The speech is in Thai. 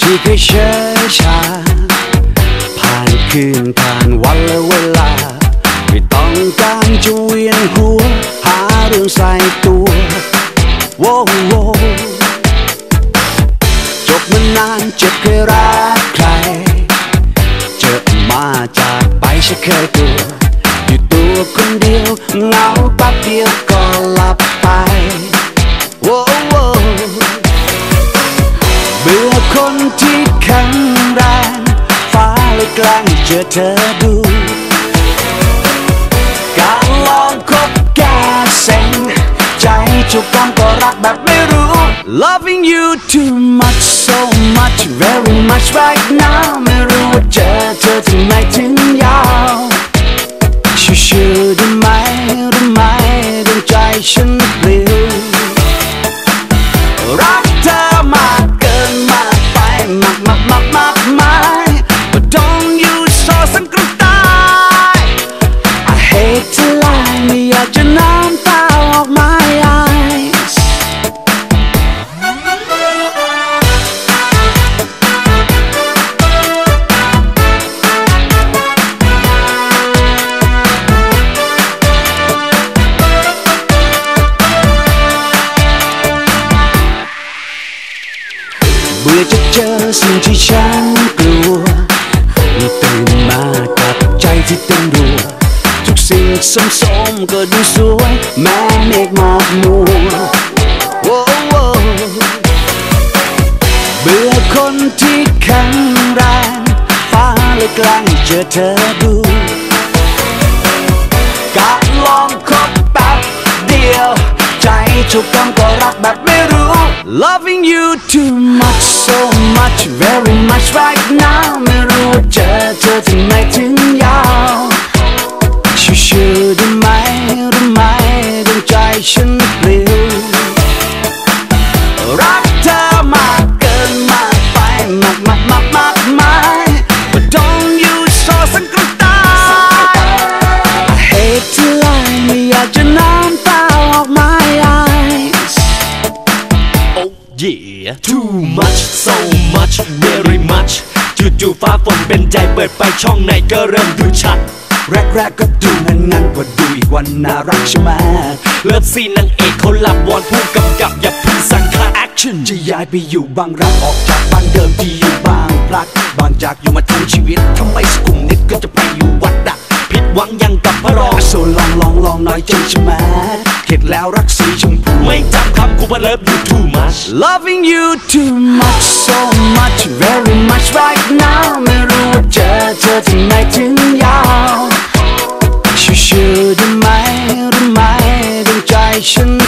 ที่เคยเชื่อชา ผ่านคืนผ่านวันและเวลา ไม่ต้องการจะเวียนหัว หาเรื่องใส่ตัวโว้โวจบมานานเจ็บเคยรักใคร เจอมาจากไปฉันเคยกลัว อยู่ตัวคนเดียวเหงาแป๊บเดียว คนที่แข็งแรงฟ้าเลยกล้งเจอเธอดู การลองคบแกเซ็งใจจุกกำก็รักแบบไม่รู้ Loving you too much so much very much right now ไม่รู้ว่าเจอเธอที่ไหนถึงยาว สิ่งที่ฉันกลัวตื่นมากับใจที่เต้นรัวทุกสิ่งสมๆก็ดูสวย แม้เมฆหมอกมัวโว้โว้เบื่อคนที่แข็งแรงฟ้าเลยกล้งเจอเธอดูการลองคบแป๊บเดียว ใจถูกต้องก็รักแบบไม่รู้ Loving you too much right now ไม่รู้เจอเธอที่ไหนถึงยาวชิวๆได้ไหมได้ไหมดวงใจฉันปลิวรักเธอมากเกินมากไปมากมากมากมากมาย But don't you so สังกระตาย I hate to lie ไม่อยากจะน้ำตาออก my eyes Oh yeah too much so much very much จู่ๆฟ้าฝนเป็นใจเปิดไปช่องไหนก็เริ่มดูชัด แรกๆก็ดูงั้นงั้นๆพอดูอีกวันน่ารักใช่ไหมเลิฟซีนนางเอกเขาหลับวอนผู้กำกับอย่าเพึ่งสั่งคัด Action จะย้ายไปอยู่บางรักออกจากบ้านเดิมที่อยู่บางพลัดบางจากอยู่มาทั้งชีวิตทำไมสกุมนิดก็จะไปอยู่วัดดักผิดหวังยังกับพระรองโซลองลองลองหน่อยจนใช่ไหมเข็ดแล้วรักสีชมพูไม่จำคำกูว่าเลิฟ you too much Loving you too much so much Right now ไม่รู้เจอเธอที่ไหนถึงยาวชิวๆได้ไหมรู้ไหมดวงใจฉัน